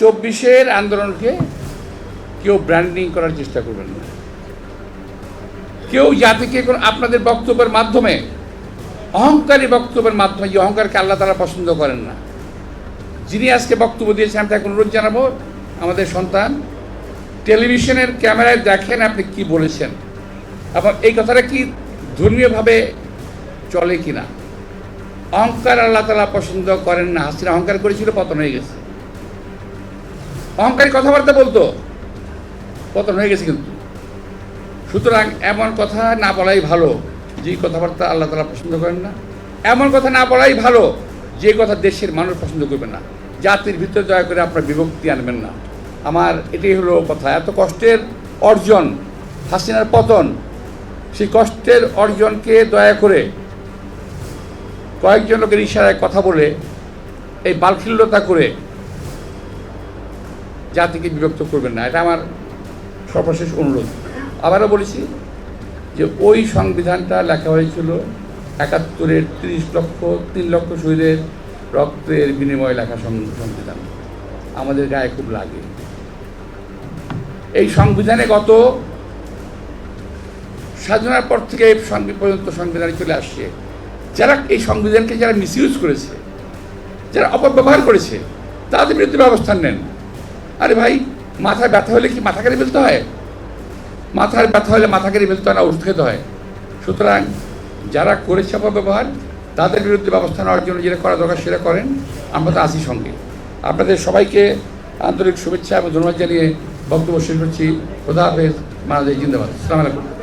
চব্বিশের আন্দোলনকে কেউ ব্র্যান্ডিং করার চেষ্টা করবেন না। কেউ জাতিকে আপনাদের বক্তব্যের মাধ্যমে, অহংকারী বক্তব্যের মাধ্যমে, যে অহংকারকে আল্লাহ তারা পছন্দ করেন না। যিনি আজকে বক্তব্য দিয়েছেন, আমি তাকে অনুরোধ জানাব, আমাদের সন্তান, টেলিভিশনের ক্যামেরায় দেখেন আপনি কি বলেছেন। এবং এই কথাটা কি ধর্মীয়ভাবে চলে কিনা। অহংকার আল্লাহ তালা পছন্দ করেন না। হাসিনা অহংকার করেছিল, পতন হয়ে গেছে। অহংকারী কথাবার্তা বলতো। পতন হয়ে গেছে কিন্তু। সুতরাং এমন কথা না বলাই ভালো। যে কথাবার্তা আল্লাহ তালা পছন্দ করেন না, এমন কথা না বলাই ভালো। যে কথা দেশের মানুষ পছন্দ করবে না। জাতির ভিতরে দয়া করে আপনার বিভক্তি আনবেন না। আমার এটাই হলো কথা। এত কষ্টের অর্জন, হাসিনার পতন, সেই কষ্টের অর্জনকে দয়া করে কয়েকজন লোকের ইশারায় কথা বলে, এই বালখিল্যতা করে জাতিকে বিভক্ত করবেন না। এটা আমার সর্বশেষ অনুরোধ। আবারও বলেছি যে ওই সংবিধানটা লেখা হয়েছিল একাত্তরের তিরিশ লক্ষ, তিন লক্ষ শহীদের রক্তের বিনিময়ে লেখা সংবিধান। আমাদের গায়ে খুব লাগে। এই সংবিধানে গত স্বাধীনতার পর থেকে পর্যন্ত সংবিধানে চলে আসছে। যারা এই সংবিধানকে যারা মিসইউজ করেছে, যারা অপব্যবহার করেছে, তাদের বিরুদ্ধে ব্যবস্থা নেন। আরে ভাই, মাথায় ব্যথা হলে কি মাথা কেড়ে ফেলতে হয়? মাথার ব্যথা হলে মাথা কেড়ে ফেলতে হয় না, ওষুধ খেতে হয়। সুতরাং যারা করে করেছে ব্যবহার তাদের বিরুদ্ধে ব্যবস্থা নেওয়ার জন্য যেটা করা দরকার সেটা করেন। আমরা তো আসি সঙ্গে। আপনাদের সবাইকে আন্তরিক শুভেচ্ছা এবং ধন্যবাদ জানিয়ে বক্তব্য শেষ করছি। খোদা হাফেজ। মানুষের জিন্দাবাদ। আসসালামু আলাইকুম।